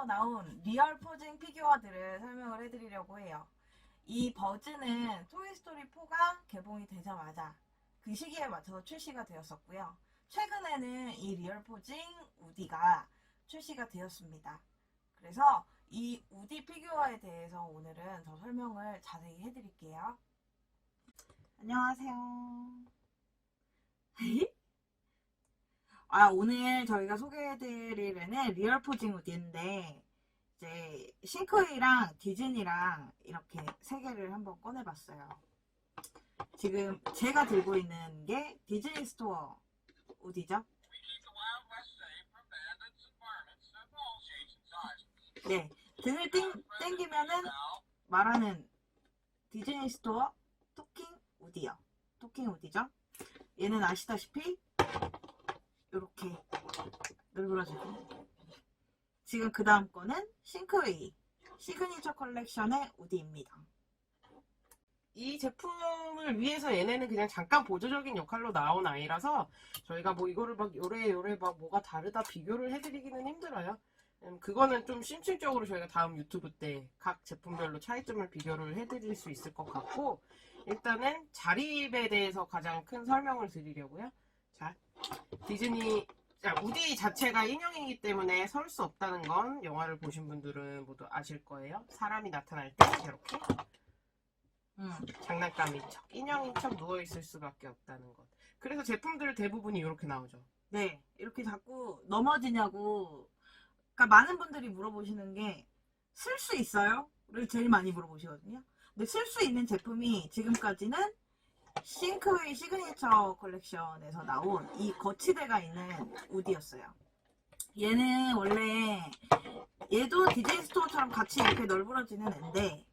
싱크웨이에서 나온 리얼 포징 피규어들을 설명을 해드리려고 해요. 이 버즈는 토이스토리 4가 개봉이 되자마자 그 시기에 맞춰서 출시가 되었었고요. 최근에는 이 리얼 포징 우디가 출시가 되었습니다. 그래서 이 우디 피규어에 대해서 오늘은 더 설명을 자세히 해드릴게요. 안녕하세요. 아, 오늘 저희가 소개해드릴 애는 리얼 포징 우디인데, 이제 싱크웨이랑 디즈니랑 이렇게 세 개를 한번 꺼내봤어요. 지금 제가 들고 있는 게 디즈니 스토어 우디죠? 네. 등을 땡, 땡기면은 말하는 디즈니 스토어 토킹 우디요. 토킹 우디죠? 얘는 아시다시피 이렇게 늘그러지고 지금 그 다음 거는 싱크웨이 시그니처 컬렉션의 우디입니다. 이 제품을 위해서 얘네는 그냥 잠깐 보조적인 역할로 나온 아이라서 저희가 뭐 이거를 막 요래 요래 막 뭐가 다르다 비교를 해드리기는 힘들어요. 음, 그거는 좀 심층적으로 저희가 다음 유튜브 때 각 제품별로 차이점을 비교를 해드릴 수 있을 것 같고 일단은 자립에 대해서 가장 큰 설명을 드리려고요. 자, 디즈니 자, 우디 자체가 인형이기 때문에 설 수 없다는 건 영화를 보신 분들은 모두 아실 거예요. 사람이 나타날 때 이렇게 음, 장난감인 척, 인형인 척 누워있을 수밖에 없다는 것. 그래서 제품들 대부분이 이렇게 나오죠. 네, 이렇게 자꾸 넘어지냐고. 그러니까 많은 분들이 물어보시는 게 쓸 수 있어요?를 제일 많이 물어보시거든요. 근데 쓸 수 있는 제품이 지금까지는 싱크웨이 시그니처 컬렉션에서 나온 이 거치대가 있는 우디였어요. 얘는 원래 얘도 디제이 스토어처럼 같이 이렇게 널브러지는 앤데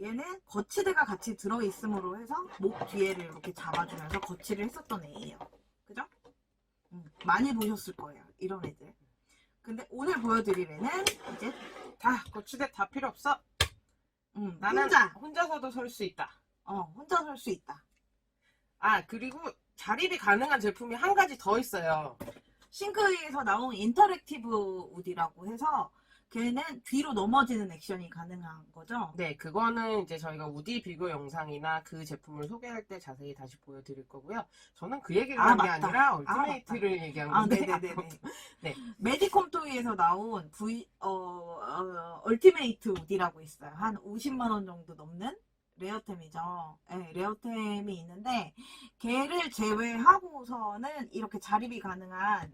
얘는 거치대가 같이 들어있음으로 해서 목 뒤에를 이렇게 잡아주면서 거치를 했었던 애예요. 그죠? 음, 많이 보셨을 거예요. 이런 애들. 근데 오늘 보여드릴 애는 이제 다 거치대 다 필요 없어. 음, 나는 혼자 혼자서도 설 수 있다. 어, 혼자 설수 있다. 아 그리고 자립이 가능한 제품이 한 가지 더 있어요. 싱크웨이에서 나온 인터랙티브 우디라고 해서 걔는 뒤로 넘어지는 액션이 가능한 거죠. 네, 그거는 이제 저희가 우디 비교 영상이나 그 제품을 소개할 때 자세히 다시 보여드릴 거고요. 저는 그 얘기를 아, 한게 맞다. 아니라 아, 얼티메이트를 얘기한 아, 건데. 네네네네. 네. 메디콤 토이에서 나온 V, 어, 어, 얼티메이트 우디라고 있어요. 한 50만 원 정도 넘는 레어템이죠. 네, 레어템이 있는데, 걔를 제외하고서는 이렇게 자립이 가능한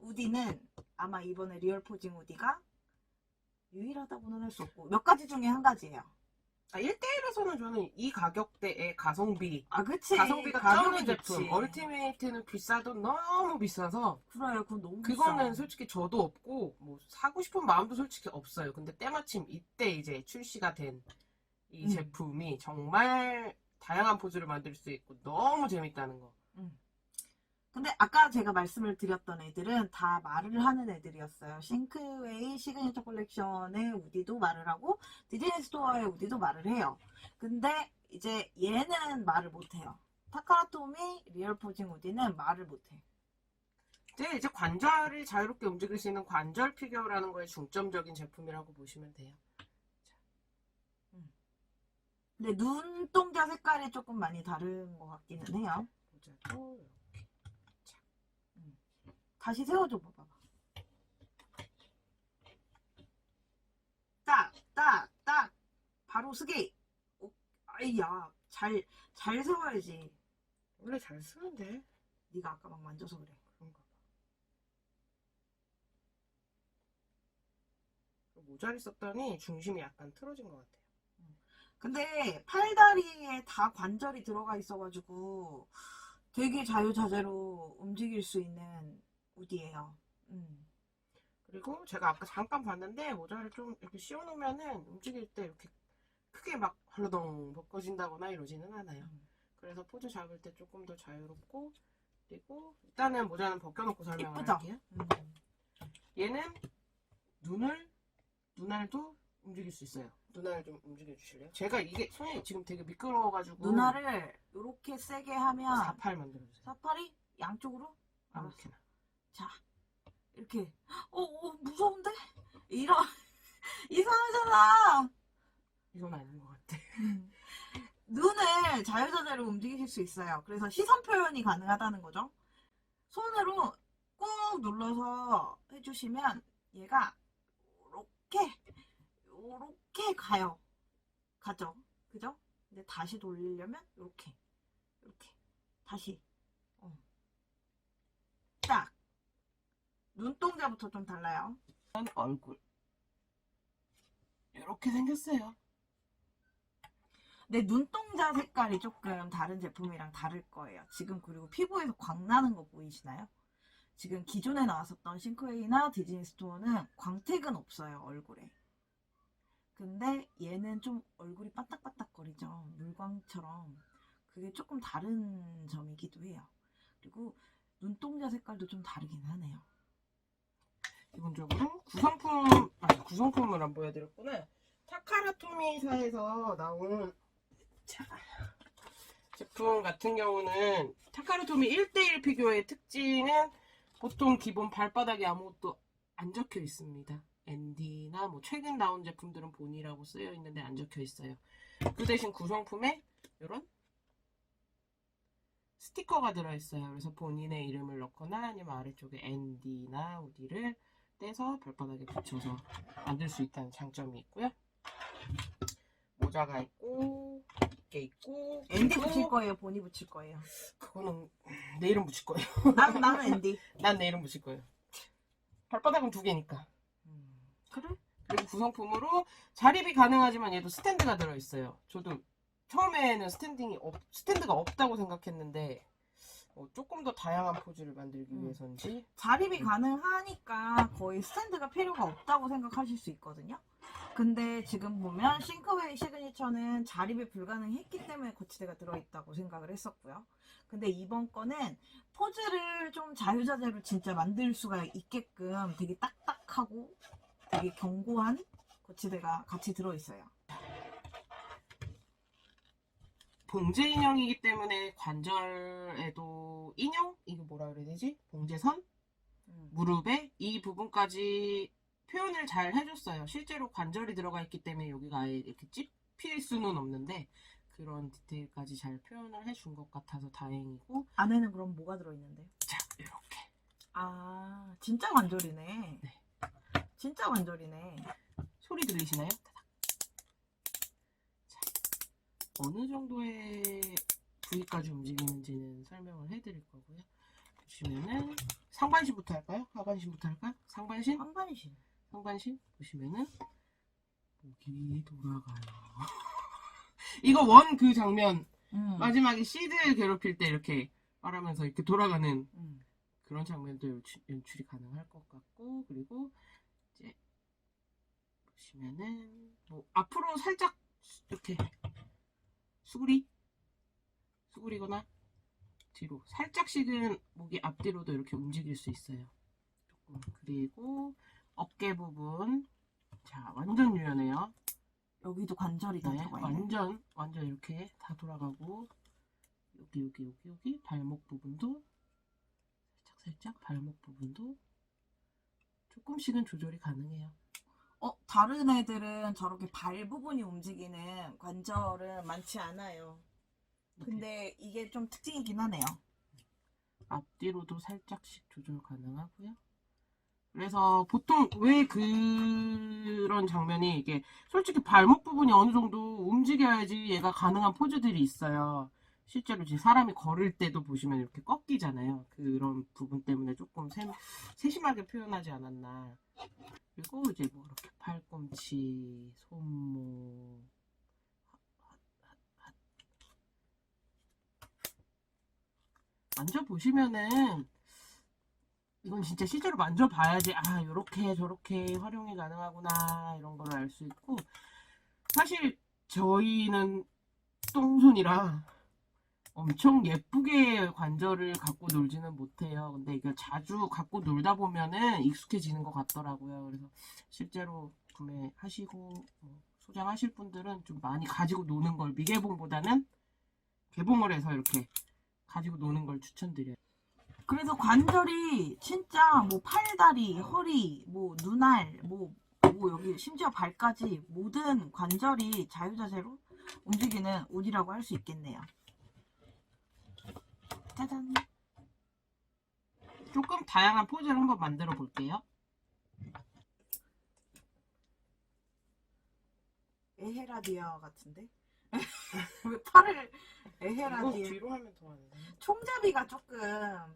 우디는 아마 이번에 리얼 포징 우디가 유일하다고는 할 수 없고, 몇 가지 중에 한 가지예요. 아, 1대1에서는 저는 이 가격대의 가성비, 아, 그치. 가성비가 가격이 쩌는 제품, 좋지. 얼티메이트는 비싸도 너무 비싸서 그래요, 그건 너무 그거는 비싸. 솔직히 저도 없고 뭐 사고 싶은 마음도 솔직히 없어요. 근데 때마침 이때 이제 출시가 된 이 음. 제품이 정말 다양한 포즈를 만들 수 있고 너무 재밌다는 거. 근데 아까 제가 말씀을 드렸던 애들은 다 말을 하는 애들이었어요. 싱크웨이 시그니처 컬렉션의 우디도 말을 하고 디즈니 스토어의 우디도 말을 해요. 근데 이제 얘는 말을 못해요. 타카라토미 리얼 포징 우디는 말을 못해. 이제 이제 관절을 자유롭게 움직일 수 있는 관절 피규어라는 거에 중점적인 제품이라고 보시면 돼요. 근데 눈동자 색깔이 조금 많이 다른 것 같기는 해요. 모자도 이렇게. 다시 세워줘 봐봐. 딱, 딱, 딱. 바로 쓰기. 오, 아이야, 잘, 잘 세워야지. 원래 잘 쓰는데 네가 아까 막 만져서 그래. 그런가 봐. 그 모자를 썼더니 중심이 약간 틀어진 것 같아요. 근데 팔다리에 다 관절이 들어가 있어가지고 되게 자유자재로 움직일 수 있는 우디예요. 음. 그리고 제가 아까 잠깐 봤는데 모자를 좀 이렇게 씌워놓으면은 움직일 때 이렇게 크게 막 헐렁 벗겨진다거나 이러지는 않아요. 음. 그래서 포즈 잡을 때 조금 더 자유롭고 그리고 일단은 모자는 벗겨놓고 설명을 이쁘죠? 할게요. 음. 얘는 눈을 눈알도 움직일 수 있어요. 눈알 좀 움직여 주실래요? 제가 이게 손이 지금 되게 미끄러워가지고 눈알을 이렇게 세게 하면 사팔 만들어주세요. 사파리 양쪽으로. 아무렇게나. 자, 이렇게. 어, 어, 무서운데? 이런 이상하잖아. 이건 아닌 것 같아. 눈을 자유자재로 움직이실 수 있어요. 그래서 시선 표현이 가능하다는 거죠. 손으로 꾹 눌러서 해주시면 얘가 이렇게 이렇게 가요. 가죠. 그죠? 근데 다시 돌리려면 이렇게 이렇게 다시 어. 딱 눈동자부터 좀 달라요. 얼굴. 이렇게 생겼어요. 내 눈동자 색깔이 조금 다른 제품이랑 다를 거예요. 지금 그리고 피부에서 광 나는 거 보이시나요? 지금 기존에 나왔었던 싱크웨이나 디즈니 스토어는 광택은 없어요, 얼굴에. 근데 얘는 좀 얼굴이 빠딱빠딱거리죠. 물광처럼. 그게 조금 다른 점이기도 해요. 그리고 눈동자 색깔도 좀 다르긴 하네요. 기본적으로 구성품, 아, 구성품을 안 보여드렸구나. 타카라토미사에서 나온 자, 제품 같은 경우는 타카라토미 1대1 피규어의 특징은 보통 기본 발바닥에 아무것도 안 적혀 있습니다. 앤디나 뭐 최근 나온 제품들은 본이라고 쓰여 있는데 안 적혀 있어요. 그 대신 구성품에 이런 스티커가 들어있어요. 그래서 본인의 이름을 넣거나 아니면 아래쪽에 앤디나 우디를 떼서 발바닥에 붙여서 만들 수 있다는 장점이 있고요. 모자가 있고, 이게 있고, 앤디 붙일 거예요, 보니 붙일 거예요. 그거는 내 이름 붙일 거예요. 난, 나는 앤디. 난 내 이름 붙일 거예요. 발바닥은 두 개니까. 그리고 구성품으로 자립이 가능하지만 얘도 스탠드가 들어있어요. 저도 처음에는 스탠딩이 없, 스탠드가 없다고 생각했는데 어, 조금 더 다양한 포즈를 만들기 음. 위해서인지 자립이 가능하니까 거의 스탠드가 필요가 없다고 생각하실 수 있거든요. 근데 지금 보면 싱크웨이 시그니처는 자립이 불가능했기 때문에 거치대가 들어있다고 생각을 했었고요. 근데 이번 거는 포즈를 좀 자유자재로 진짜 만들 수가 있게끔 되게 딱딱하고 되게 견고한 거치대가 같이 들어있어요. 봉제 인형이기 때문에 관절에도 인형? 이거 뭐라 그래야 되지? 봉제선? 음. 무릎에 이 부분까지 표현을 잘 해줬어요. 실제로 관절이 들어가 있기 때문에 여기가 아예 이렇게 찝힐 수는 없는데 그런 디테일까지 잘 표현을 해준 것 같아서 다행이고 안에는 그럼 뭐가 들어있는데요? 자 이렇게 아, 진짜 관절이네. 네. 진짜 관절이네. 소리 들리시나요? 자, 어느 정도의 부위까지 움직이는지는 설명을 해드릴 거고요. 보시면은 상반신부터 할까요? 하반신부터 할까요? 상반신? 상반신. 상반신 보시면은 목이 돌아가요. 이거 원 그 장면 음. 마지막에 시드 괴롭힐 때 이렇게 말하면서 이렇게 돌아가는 음. 그런 장면도 연출, 연출이 가능할 것 같고 그리고 이제 보시면은 뭐 앞으로 살짝 이렇게 수그리 수그리거나 뒤로 살짝씩은 목이 앞뒤로도 이렇게 움직일 수 있어요. 조금 그리고 어깨 부분 자 완전 유연해요. 여기도 관절이 다 네, 들어가 있네. 완전 완전 이렇게 다 돌아가고 여기 여기 여기 여기 발목 부분도 살짝 살짝 발목 부분도 조금씩은 조절이 가능해요. 어, 다른 애들은 저렇게 발 부분이 움직이는 관절은 많지 않아요. 이렇게 근데 이게 좀 특징이긴 하네요. 앞뒤로도 살짝씩 조절 가능하고요. 그래서 보통 왜 그런 장면이 이게 솔직히 발목 부분이 어느 정도 움직여야지 얘가 가능한 포즈들이 있어요. 실제로 지금 사람이 걸을 때도 보시면 이렇게 꺾이잖아요. 그런 부분 때문에 조금 세, 세심하게 표현하지 않았나. 그리고 이제 뭐 이렇게 팔꿈치, 손목, 만져보시면은 이건 진짜 실제로 만져봐야지 아 요렇게 저렇게 활용이 가능하구나 이런 걸 알 수 있고 사실 저희는 똥손이라 엄청 예쁘게 관절을 갖고 놀지는 못해요. 근데 이걸 자주 갖고 놀다 보면은 익숙해지는 것 같더라고요. 그래서 실제로 구매하시고 뭐 소장하실 분들은 좀 많이 가지고 노는 걸 미개봉보다는 개봉을 해서 이렇게 가지고 노는 걸 추천드려요. 그래서 관절이 진짜 뭐 팔다리, 허리, 뭐 눈알, 뭐 오, 여기 심지어 발까지 모든 관절이 자유자재로 움직이는 옷이라고 할 수 있겠네요. 짜잔. 조금 다양한 포즈를 한번 만들어 볼게요. 에헤라디아 같은데? 왜 팔을 에헤라디아 뒤로 하면 더 안 돼. 총잡이가 조금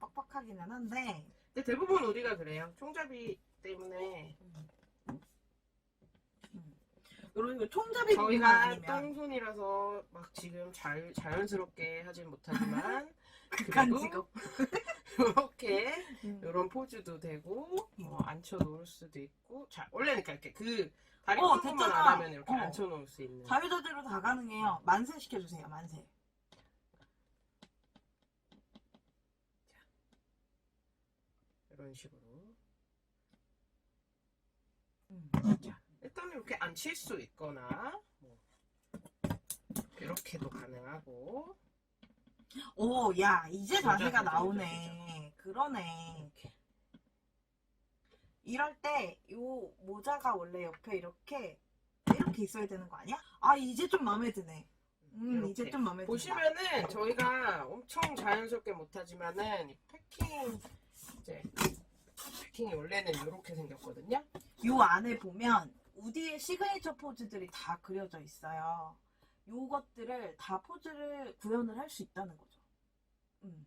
빡빡하기는 한데 근데 대부분 우리가 그래요. 총잡이 때문에 이런 총잡이 저희가 아니면 똥손이라서 막 지금 자, 자연스럽게 하진 못하지만 극한 직업. 이렇게 음. 이런 포즈도 되고 음. 어, 뭐 앉혀 놓을 수도 있고 자 원래니까 이렇게 그 다리 어, 만 됐잖아. 안 하면 이렇게 어. 앉혀 놓을 수 있는 자유자재로 다 가능해요. 만세 시켜주세요. 만세. 이런 식으로. 음, 일단 이렇게 앉힐 수 있거나 뭐 이렇게도 가능하고 오, 야, 이제 자세가 나오네. 그러네. 이럴 때, 요 모자가 원래 옆에 이렇게, 이렇게 있어야 되는 거 아니야? 아, 이제 좀 마음에 드네. 음, 이렇게. 이제 좀 마음에 든다. 보시면은 저희가 엄청 자연스럽게 못하지만은 이 패킹 이제 패킹이 원래는 이렇게 생겼거든요. 요 안에 보면, 우디의 시그니처 포즈들이 다 그려져 있어요. 요것들을 다 포즈를 구현을 할 수 있다는 거죠. 음.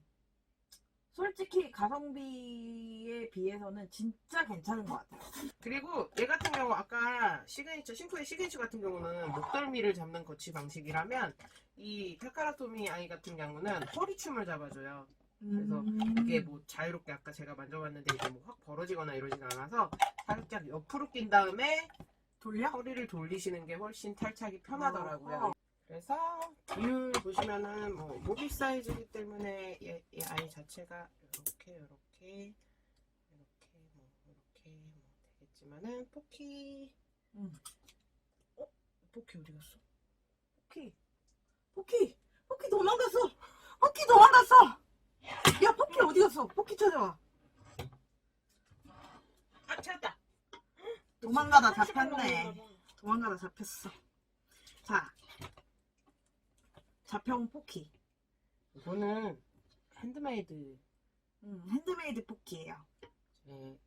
솔직히 가성비에 비해서는 진짜 괜찮은 것 같아요. 그리고 얘 같은 경우 아까 시그니처 싱크의 시그니처 같은 경우는 목덜미를 잡는 거치 방식이라면 이 타카라토미 아이 같은 경우는 허리춤을 잡아줘요. 그래서 음. 이게 뭐 자유롭게 아까 제가 만져봤는데 이게 뭐 확 벌어지거나 이러진 않아서 살짝 옆으로 낀 다음에 돌려? 허리를 돌리시는 게 훨씬 탈착이 편하더라고요. 어. 그래서 비율 보시면은 뭐 모비 사이즈이기 때문에 얘, 얘 아이 자체가 이렇게 이렇게 이렇게 뭐 이렇게 뭐 되겠지만은 포키 음. 어 포키 어디 갔어? 포키. 포키. 포키 도망갔어. 포키 도망갔어. 야, 포키 어디 갔어? 포키 찾아와. 아 찾았다. 도망가다 잡혔네. 도망가다 잡혔어. 자. 잡혀온 포키. 이거는 핸드메이드 음, 핸드메이드 포키예요. 제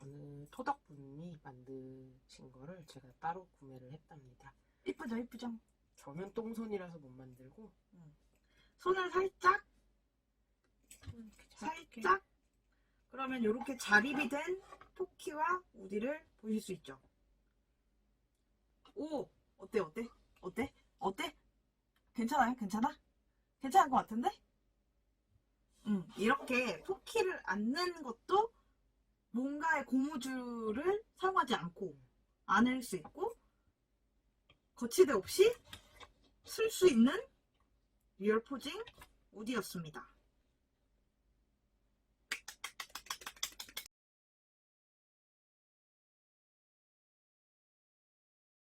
어느 토덕분이 만드신 거를 제가 따로 구매를 했답니다. 이쁘죠, 이쁘죠? 저는 똥손이라서 못 만들고 손을 살짝, 이렇게 작게 살짝. 그러면 이렇게 자립이 된 포키와 우디를 보실 수 있죠. 오! 어때, 어때? 어때? 어때? 괜찮아요? 괜찮아? 괜찮은 것 같은데? 음, 이렇게 포키를 안는 것도 뭔가의 고무줄을 사용하지 않고 안을 수 있고 거치대 없이 쓸 수 있는 리얼 포징 우디였습니다.